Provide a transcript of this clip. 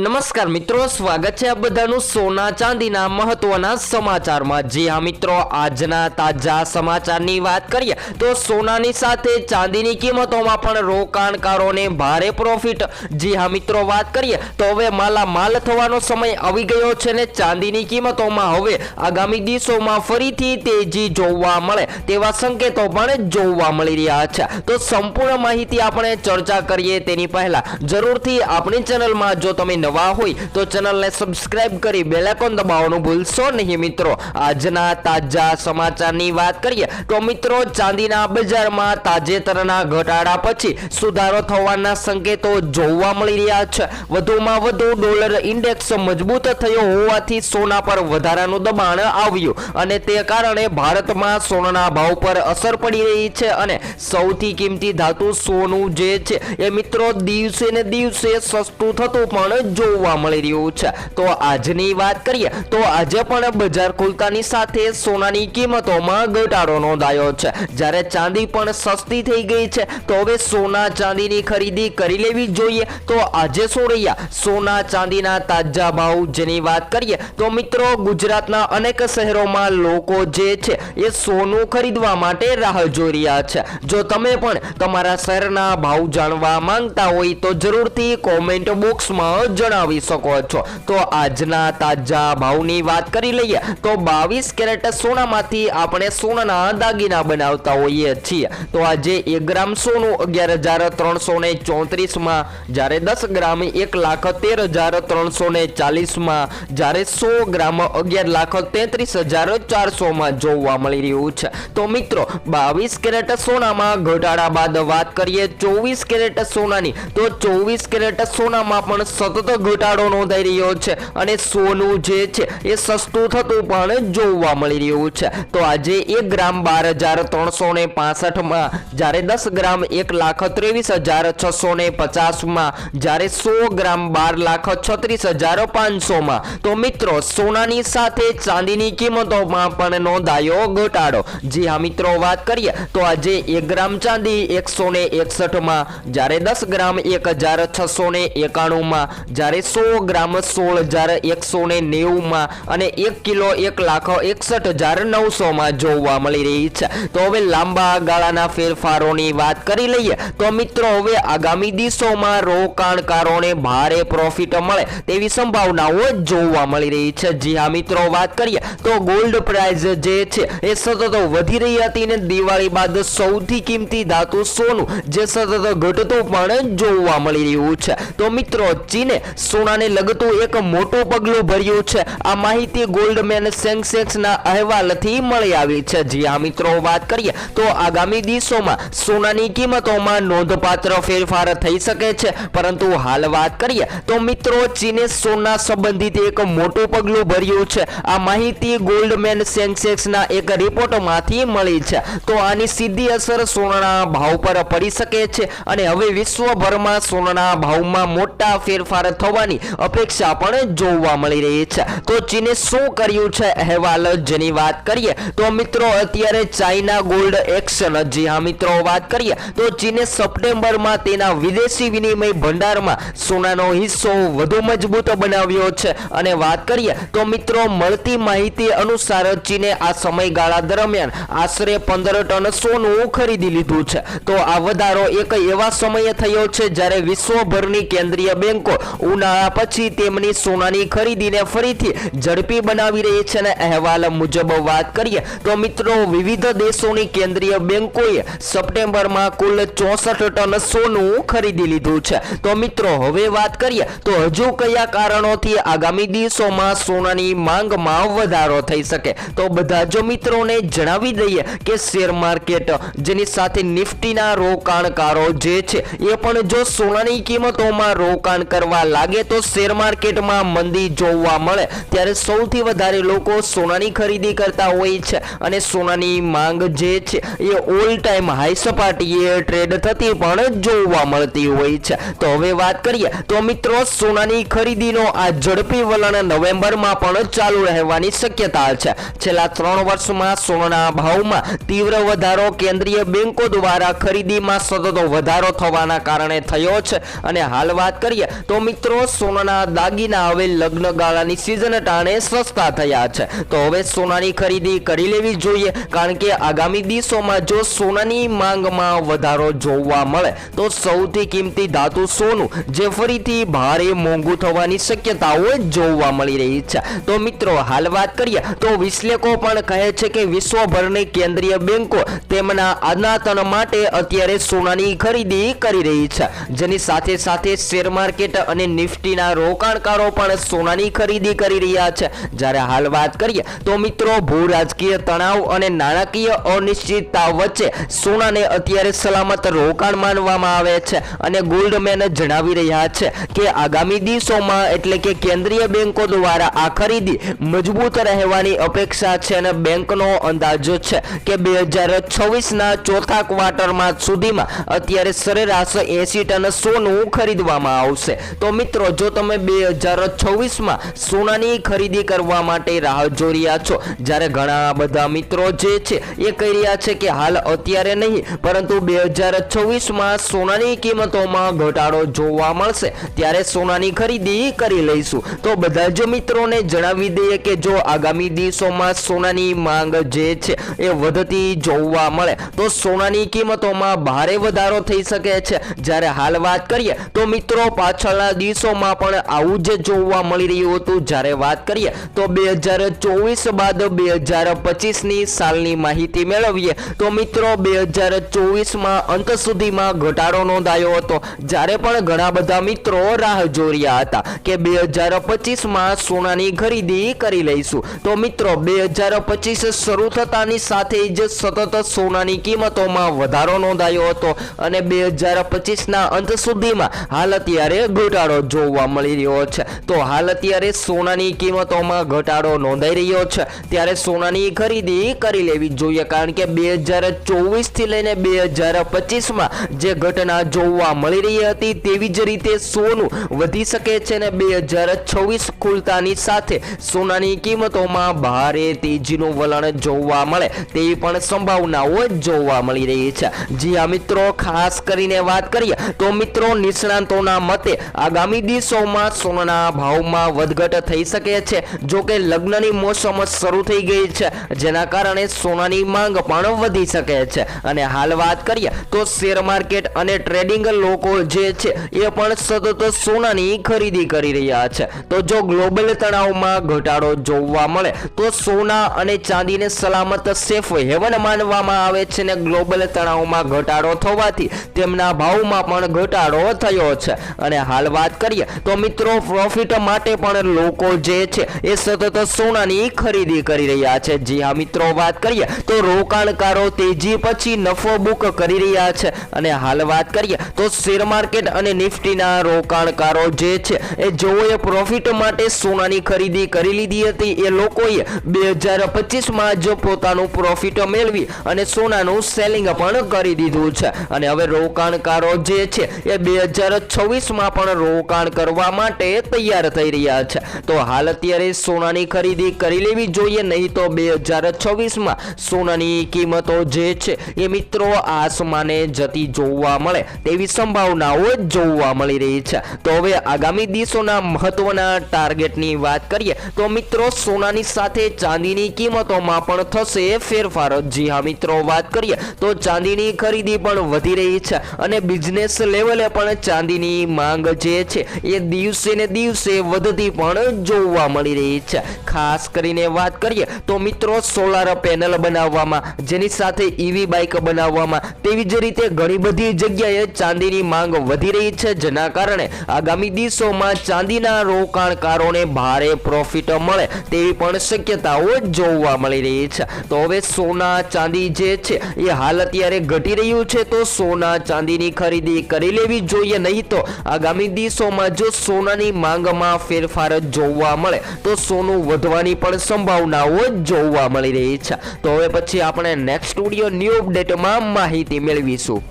નમસ્કાર મિત્રો, સ્વાગત છે આ બધાનું સોના ચાંદીના મહત્વના સમાચારમાં. જી હા મિત્રો, આજના તાજા સમાચારની વાત કરીએ તો સોનાની સાથે ચાંદીની કિંમતોમાં પણ રોકાણકારોને ભારે પ્રોફિટ જી હા મિત્રો, વાત કરીએ તો હવે માલા માલ થવાનો સમય આવી ગયો છે ને ચાંદીની કિંમતોમાં હવે આગામી દિવસોમાં ફરીથી તેજી જોવા મળે તેવા સંકેતો પણ જોવા મળી રહ્યા છે. તો સંપૂર્ણ માહિતી આપણે ચર્ચા કરીએ તેની પહેલા જરૂરથી આપણી ચેનલમાં જો તમે નવા હોય તો ચેનલને સબસ્ક્રાઇબ કરી બેલાઇકોન દબાવવાનું ભૂલશો નહીં મિત્રો. આજના તાજા સમાચારની વાત કરીએ તો મિત્રો ચાંદીના બજારમાં તાજેતરના ઘટાડા પછી સુધારો થવાના સંકેતો જોવા મળી રહ્યા છે. વધુમાં વધુ ડોલર ઇન્ડેક્સ મજબૂત થયો હોવાથી સોના પર વધારાનું દબાણ આવ્યું અને તે કારણે ભારતમાં સોનાના ભાવ પર અસર પડી રહી છે અને સૌથી કિંમતી ધાતુ સોનું જે છે એ મિત્રો દિવસે ને દિવસે સસ્તું થતું પણ જોવા મળી રહ્યું છે. તો આજની વાત કરીએ, તો આજે પણ બજાર ખુલતાની સાથે સોનાની કિંમતોમાં ઘટાડો નોંધાયો છે. જ્યારે ચાંદી પણ સસ્તી થઈ ગઈ છે, તો હવે સોના ચાંદીની ખરીદી કરી લેવી જોઈએ. તો આજે શું રહ્યા? સોના ચાંદીના તાજા ભાવ જેની વાત કરીએ, તો મિત્રો ગુજરાતના અનેક શહેરોમાં લોકો જે છે, એ સોનું ખરીદવા માટે રાહ જોઈ રહ્યા છે. જો તમે પણ તમારા શહેરના ભાવ જાણવા માંગતા હોય, તો જરૂરથી કોમેન્ટ બોક્સમાં જણાવી. શકો છો. તો આજના તાજા ભાવની વાત કરી લઈએ, તો બાવીસ કેરેટ સોનામાંથી આપણે સોનાના દાગીના બનાવતા હોઈએ છીએ. તો આજે એક ગ્રામ સોનું અગિયાર હજાર ત્રણસો ને ચોત્રીસમાં, જ્યારે દસ ગ્રામ એક લાખ તેર હજાર ત્રણસો ને ચાલીસમાં, જ્યારે સો ગ્રામ અગિયાર લાખ તેત્રીસ હજાર ચારસોમાં જોવા મળી રહ્યું છે. તો મિત્રો, બાવીસ કેરેટ સોનામાં ઘટાડા બાદ વાત કરીએ ચોવીસ કેરેટ સોનાની. તો ચોવીસ કેરેટ સોનામાં પણ સતત ઘટાડો નોંધાઈ રહ્યો છે અને સોનું જે છે એ સસ્તું થતું પણ જોવા મળી રહ્યું છે. તો આજે એક ગ્રામ બાર હજાર ત્રણસો ને પાસઠમાં, જ્યારે દસ ગ્રામ એક લાખ ત્રેવીસ હજાર છસો ને પચાસમાં, જ્યારે સો ગ્રામ બાર લાખ છત્રીસ હજાર પાંચસોમાં. તો મિત્રો, સોનાની સાથે ચાંદીની કિંમતોમાં પણ નોંધાયો ઘટાડો જી હા, મિત્રો, વાત કરીએ, તો આજે એક ગ્રામ ચાંદી એકસો ને એકસઠમાં, જ્યારે દસ ગ્રામ એક હજાર છસો ને એકાણુંમાં, જ્યારે સો ગ્રામ સોળ હજાર એકસો ને નેવુંમાં અને એક કિલો એક લાખ એકસઠ હજાર નવસોમાં જોવા મળી રહી છે. તો હવે લાંબા ગાળાના ફેરફારોની વાત કરી લઈએ તો મિત્રો હવે આગામી દિવસોમાં રોકાણકારોને ભારે પ્રોફિટ મળે તેવી સંભાવનાઓ જોવા મળી રહી છે. જી હા મિત્રો, વાત કરીએ તો ગોલ્ડ પ્રાઇસ જે છે એ સતત વધી રહી હતી ને દિવાળી બાદ સૌથી કિંમતી ધાતુ સોનું જે સતત ઘટતું પણ જોવા મળી રહ્યું છે. તો મિત્રો ચીને સોનાને લગતું એક મોટું પગલું ભર્યું છે. આ માહિતી ગોલ્ડમેન સેન્સેક્સના અહેવાલથી મળી આવી છે. જી હા, મિત્રો, વાત કરીએ તો આગામી દિવસોમાં સોનાની કિંમતોમાં નોંધપાત્ર ફેરફાર થઈ શકે છે. પરંતુ હાલ વાત કરીએ તો મિત્રો, ચીને સોના સંબંધિત એક મોટું પગલું ભર્યું છે. આ માહિતી ગોલ્ડમેન સેન્સેક્સના એક રિપોર્ટમાંથી મળી છે. તો આની સીધી અસર સોનાના ભાવ પર પડી શકે છે. અને હવે વિશ્વભરમાં સોનાના ભાવમાં મોટા ફેરફાર થવાની અપેક્ષા પણ જોવા મળી રહી છે. તો ચીને શું કર્યું છે? અહેવાલ જેની વાત કરીએ તો મિત્રો, અત્યારે ચાઇના ગોલ્ડ એક્શન. જી હા, મિત્રો, વાત કરીએ તો ચીને સપ્ટેમ્બરમાં તેના વિદેશી વિનિમય ભંડારમાં સોનાનો હિસ્સો વધુ મજબૂત બનાવ્યો છે. અને વાત કરીએ તો મિત્રો, મળતી માહિતી અનુસાર ચીને આ સમયગાળા દરમિયાન આશરે પંદર ટન સોનું ખરીદી લીધું છે. તો આ વધારો એક એવા સમયે થયો છે જ્યારે વિશ્વભરની કેન્દ્રીય બેંકો ઉનાળા પછી તેમની સોનાની ખરીદીને ફરીથી ઝડપી બનાવી રહી છે અને અહેવાલ મુજબ વાત કરીએ તો મિત્રો, વિવિધ દેશોની કેન્દ્રીય બેંકોએ સપ્ટેમ્બરમાં કુલ ચોસઠ ટન સોનું ખરીદી લીધું છે. તો મિત્રો, હવે વાત કરીએ તો હજુ કયા કારણોથી આગામી દિવસોમાં સોનાની માંગમાં વધારો થઈ શકે? તો બધા જો મિત્રોને જણાવી દઈએ કે શેર માર્કેટ, જેની સાથે નિફ્ટીના રોકાણકારો જે છે, એ પણ જો સોનાની કિંમતોમાં રોકાણ કરવા લાગે તો શેર માર્કેટમાં મંદી જોવા મળે. ત્યારે સૌથી વધારે લોકો સોનાની ખરીદી કરતા હોય છે અને સોનાની માંગ જે છે એ ઓલ ટાઈમ હાઈ સપાટીએ ટ્રેડ થતી પણ જોવા મળતી હોય છે. તો હવે વાત કરીએ તો મિત્રો સોનાની ખરીદીનો આ ઝડપી વલણ નવેમ્બરમાં પણ ચાલુ રહેવાની શક્યતા છે. છેલ્લા ત્રણ વર્ષમાં સોનાના ભાવમાં તીવ્ર વધારો કેન્દ્રીય બેંકો દ્વારા ખરીદીમાં સતત વધારો થવાના કારણે થયો છે. અને હાલ વાત કરીએ તો મિત્રો મિત્રો, સોનાના દાગીના હવે લગ્ન ગાળાની સિઝન ટાણે સસ્તા થયા છે. તો હવે સોનાની ખરીદી કરી લેવી જોઈએ, કારણ કે આગામી દિવસોમાં જો સોનાની માંગમાં વધારો જોવા મળે, તો સૌથી કિંમતી ધાતુ સોનું, જે ફરીથી ભારે મોંઘું થવાની શક્યતાઓ જોવા મળી રહી છે. તો મિત્રો, હાલ વાત કરીએ, તો વિશ્લેષકો પણ કહે છે કે વિશ્વભરની કેન્દ્રીય બેંકો તેમના અનાતન માટે અત્યારે સોનાની ખરીદી કરી રહી છે. જેની સાથે સાથે શેર માર્કેટ અને નિફ્ટીના રોકાણકારો પણ સોનાની ખરીદી કરી રહ્યા છે. જ્યારે હાલ વાત કરીએ તો મિત્રો ભૂ રાજકીય તણાવ અને નાણાકીય અનિશ્ચિતતા વચ્ચે સોનાને અત્યારે સલામત રોકાણ માનવામાં આવે છે અને ગોલ્ડમેન જણાવી રહ્યા છે કે આગામી દિવસોમાં એટલે કે કેન્દ્રીય બેન્કો દ્વારા આ ખરીદી મજબૂત રહેવાની અપેક્ષા છે અને બેંકનો અંદાજો છે કે બે હજાર છવ્વીસના ચોથા ક્વાર્ટરમાં સુધીમાં અત્યારે સરેરાશ એસી ટન સોનું ખરીદવામાં આવશે. તો મિત્રો જો તમે બે હજાર છવ્વીસમાં સોનાની ખરીદી કરવા માટે રાહ જોઈ છો, જ્યારે ઘણા બધા મિત્રો જે છે એ કહી રહ્યા છે કે હાલ અત્યારે નહીં, પરંતુ બે હજાર છવ્વીસમાં સોનાની કિંમતોમાં ઘટાડો જોવા મળશે, ત્યારે સોનાની ખરીદી કરી લઈશું. તો બધા જ મિત્રોને જણાવી દઈએ કે જો આગામી દિવસોમાં સોનાની માંગ જે છે એ વધતી જોવા મળે, તો સોનાની કિંમતોમાં ભારે વધારો થઈ શકે છે. જ્યારે હાલ વાત કરીએ, તો મિત્રો, પાછળના દિવસોમાં પણ આવું જ જોવા મળી રહ્યું હતું. જ્યારે વાત કરીએ તો બે હજાર ચોવીસ બાદ બે હજાર પચીસની સાલની માહિતી મેળવીએ તો મિત્રો બે હજાર ચોવીસમાં અંત સુધીમાં ઘટાડો નોંધાયો હતો. જ્યારે પણ ઘણા બધા મિત્રો રાહ જોઈ રહ્યા હતા કે બે હજાર પચીસમાં સોનાની ખરીદી કરી લઈશું. તો મિત્રો, બે હજાર પચીસ શરૂ થતાની સાથે જ સતત સોનાની કિંમતોમાં વધારો નોંધાયો હતો અને બે હજાર પચીસના અંત સુધીમાં હાલ અત્યારે ઘટાડો જોવા મળી રહ્યો છે. તો હાલ અત્યારે સોનાની કિંમતોમાં ઘટાડો નોંધાઈ રહ્યો છે. ત્યારે સોનાની ખરીદી કરી લેવી જોઈએ, કારણ કે બે હજાર ચોવીસથી લઈને બે હજાર પચીસમાં જે ઘટના જોવા મળી રહી હતી, તેવી જ રીતે સોનું વધી શકે છે ને બે હજાર છવ્વીસ ખુલતાની સાથે સોનાની કિંમતોમાં ભારે તેજીનું વલણ જોવા મળે, તેવી પણ સંભાવનાઓ જોવા મળી રહી છે. જી હા, મિત્રો, ખાસ કરીને વાત કરીએ તો મિત્રો, નિષ્ણાંતોના મતે આગામી દિવસોમાં સોનાના ભાવમાં વધઘટ થઈ શકે છે. જો કે લગ્નની મોસમ શરૂ થઈ ગઈ છે. જેના કારણે સોનાની માંગ પણ વધી શકે છે. અને હાલ વાત કરીએ તો શેર માર્કેટ અને ટ્રેડિંગ લોકો જે છે એ પણ સતત સોનાની ખરીદી કરી રહ્યા છે. તો જો ગ્લોબલ તણાવમાં ઘટાડો જોવા મળે તો સોના અને ચાંદીને સલામત સેફ હેવન માનવામાં આવે છે ને ગ્લોબલ તણાવમાં ઘટાડો થવાથી તેમના ભાવમાં પણ ઘટાડો થયો છે. અને હાલ વાત કરીએ. તો મિત્રો પ્રોફિટ માટે પણ લોકો જે છે, એ સતત સોનાની ખરીદી કરી રહ્યા છે. જી હા, મિત્રો, વાત કરીએ, તો રોકાણકારો તેજી પછી નફો બુક કરી રહ્યા છે. અને હાલ વાત કરીએ, તો શેર માર્કેટ અને નિફ્ટીના રોકાણકારો જે છે, એ જેઓએ પ્રોફિટ માટે સોનાની ખરીદી કરી લીધી હતી, એ લોકોએ બે હજાર પચીસમાં જ પોતાનું પ્રોફિટ મેળવી અને સોનાનું સેલિંગ પણ કરી દીધું છે. અને હવે રોકાણકારો જે છે, એ બે હજાર છવ્વીસમાં પણ રોકાણ કરવા માટે તૈયાર થઈ રહ્યા છે. તો હાલ અત્યારે સોનાની ખરીદી કરી લેવી જોઈએ, નહીં તો બે હજાર છવ્વીસમાં સોનાની કિંમતો જે છે એ મિત્રો આસમાને જતી જોવા મળે, તેવી સંભાવનાઓ જોવા મળી રહી છે. તો હવે આગામી દિવસોના મહત્વના ટાર્ગેટની વાત કરીએ, તો મિત્રો સોનાની સાથે ચાંદીની કિંમતોમાં પણ થશે ફેરફાર. જી હા, મિત્રો, વાત કરીએ, તો ચાંદીની ખરીદી પણ વધી રહી છે અને બિઝનેસ લેવલે પણ ચાંદીની માંગ જે છે એ દિવસે ને દિવસે વધતી પણ જોવા મળી રહી છે. ખાસ કરીને વાત કરીએ તો મિત્રો સોલાર પેનલ બનાવવામાં, જેની સાથે ઈવી બાઇક બનાવવામાં, તેવી જ રીતે ઘણી બધી જગ્યાએ ચાંદીની માંગ વધી રહી છે. જેના કારણે આગામી દિવસોમાં ચાંદીના રોકાણકારોને ભારે પ્રોફિટ મળે તેવી પણ શક્યતાઓ જોવા મળી રહી છે. તો હવે સોના ચાંદી જે છે, એ હાલ અત્યારે ઘટી રહ્યું છે. તો સોના ચાંદીની ખરીદી કરી લેવી જોઈએ નહીં તો આગામી દિવસોમાં જો સોનાની માંગમાં ફેરફાર જોવા મળે, તો સોનું વધવાની પણ સંભાવનાઓ જોવા મળી રહી છે. તો હવે પછી આપણે નેક્સ્ટ સ્ટુડિયો ન્યૂ અપડેટમાં માહિતી મેળવીશું.